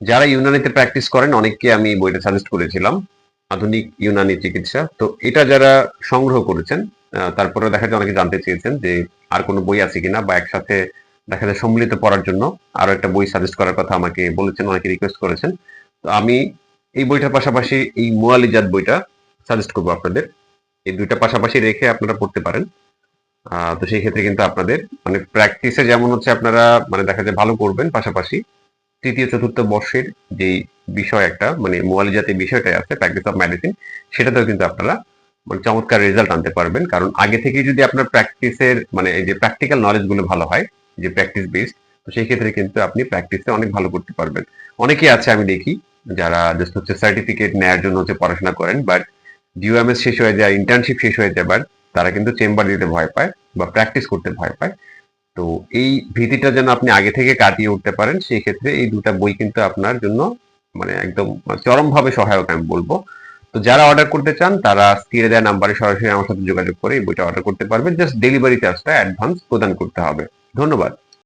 যারা ইউনানিতে প্র্যাকটিস করেন, অনেককে আমি বইটা সাজেস্ট করেছিলাম, আধুনিক ইউনানি চিকিৎসা। তো এটা যারা সংগ্রহ করেছেন তারপরে দেখা যায় অনেকে জানতে চেয়েছেন যে আর কোনো বই আছে কিনা বা একসাথে দেখা যায় সম্মিলিত পড়ার জন্য আরও একটা বই সাজেস্ট করার কথা আমাকে বলেছেন, অনেকে রিকোয়েস্ট করেছেন। তো আমি এই বইটার পাশাপাশি এই মোয়ালিজাত বইটা সাজেস্ট করব আপনাদের। এই দুইটা পাশাপাশি রেখে আপনারা পড়তে পারেন। তো সেই ক্ষেত্রে কিন্তু আপনাদের মানে প্র্যাকটিসে যেমন হচ্ছে আপনারা মানে দেখা যায় ভালো করবেন পাশাপাশি। তৃতীয় চতুর্থ বর্ষের যে বিষয় একটা মানে মোয়ালি জাতীয় বিষয়টাই আছে প্র্যাকটিস অফ মেডিসিন সেটাতেও কিন্তু আপনারা মানে চমৎকার রেজাল্ট আনতে পারবেন। কারণ আগে থেকে যদি আপনার প্র্যাকটিসের মানে যে প্র্যাকটিক্যাল নলেজগুলো ভালো হয়, যে প্র্যাকটিস বেসড তো সেই ক্ষেত্রে কিন্তু আপনি প্র্যাকটিসে অনেক ভালো করতে পারবেন। অনেকেই আছে আমি দেখি, যারা জাস্ট হচ্ছে সার্টিফিকেট নেয়ার জন্য হচ্ছে পড়াশোনা করেন বাট ডিওএমএস শেষ হয়ে যায় ইন্টার্নশিপ শেষ হয়ে যায় বাট তারা কিন্তু চেম্বার দিতে ভয় পায় বা প্র্যাকটিস করতে ভয় পায়। তো এই ভীতিটা যেন আপনি আগে থেকে কাটিয়ে উঠতে পারেন সেই ক্ষেত্রে এই দুটা বই কিন্তু আপনার জন্য মানে একদম চরমভাবে সহায়ক আমি বলব। তো যারা অর্ডার করতে চান, তারা স্ক্রিনে দেয় নাম্বারে সরাসরি আমার সাথে যোগাযোগ করে এই বইটা অর্ডার করতে পারবেন। জাস্ট ডেলিভারি চার্জটা অ্যাডভান্স প্রদান করতে হবে। ধন্যবাদ।